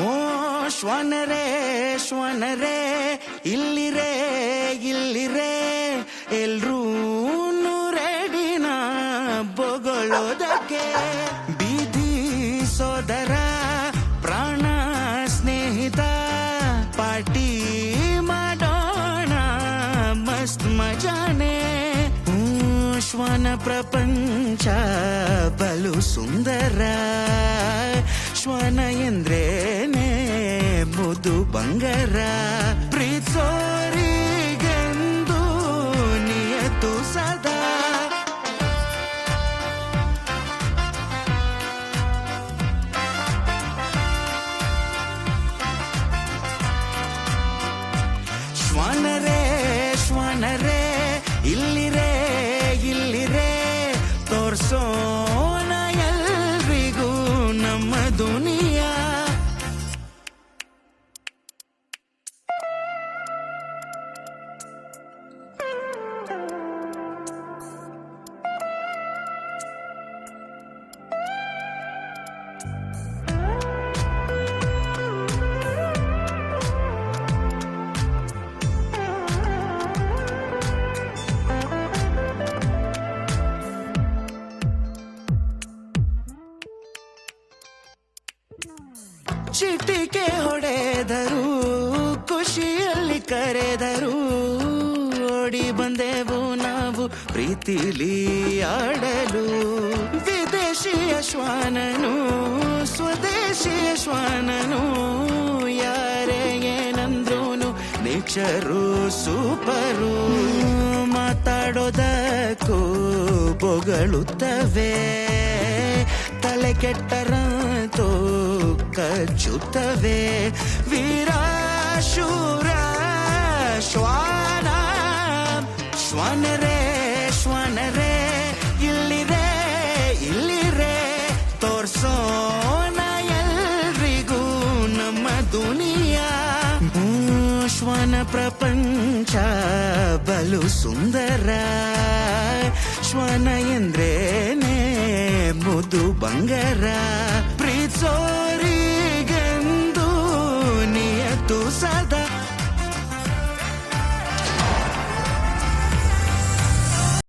ಓ, ಶ್ವನರೇ ಶ್ವನರೇ, ಇಲ್ಲಿರೇ ಇಲ್ಲಿರೇ, ಎಲ್ರೂ ರೆಡಿನ ಬೊಗಳೋದಕ್ಕೆ ಬೀದಿ ಸೋದರ, ಪ್ರಾಣ ಸ್ನೇಹಿತ ಪಾಟಿ ಮಾಡೋಣ, ಮಸ್ತ್ ಮಜಾನೆ. ಶ್ವನ ಪ್ರಪಂಚ ಬಲು ಸುಂದರ, ಶ್ವನ ಬಂಗಾರ ಚಿಟಿಕೆ ಹೊಡೆದರು ಖುಷಿಯಲ್ಲಿ ಕರೆದರು ಓಡಿ ಬಂದೆವು ನಾವು ಪ್ರೀತಿಲಿ ಆಡಲು. ವಿದೇಶಿಯ ಶ್ವಾನನು ಸ್ವದೇಶಿಯ ಶ್ವಾನನು ಯಾರೇ ಏನಂದ್ರೂನು ನೇಚರು ಸೂಪರು. ಮಾತಾಡೋದಕ್ಕೂ ಬೊಗಳುತ್ತವೆ, ತಲೆ ಕೆಟ್ಟರಂತೂ ಕಚ್ಚುತ್ತವೆ. ವೀರ ಶೂರ ಶ್ವಾನ ಶ್ವಾನರೇ ತೋರ್ಸೋಣ ಎಲ್ರಿಗೂ ನಮ್ಮ ದುನಿಯಾ ಹ್ಮ್, ಶ್ವಾನ ಪ್ರಪಂಚ ಬಲು ಸುಂದರ ಶ್ವಾನ ಎಂದ್ರೇನೆ ಮುದು ಬಂಗಾರ ಪ್ರೀತ್ಸೋರಿಗೆಂದು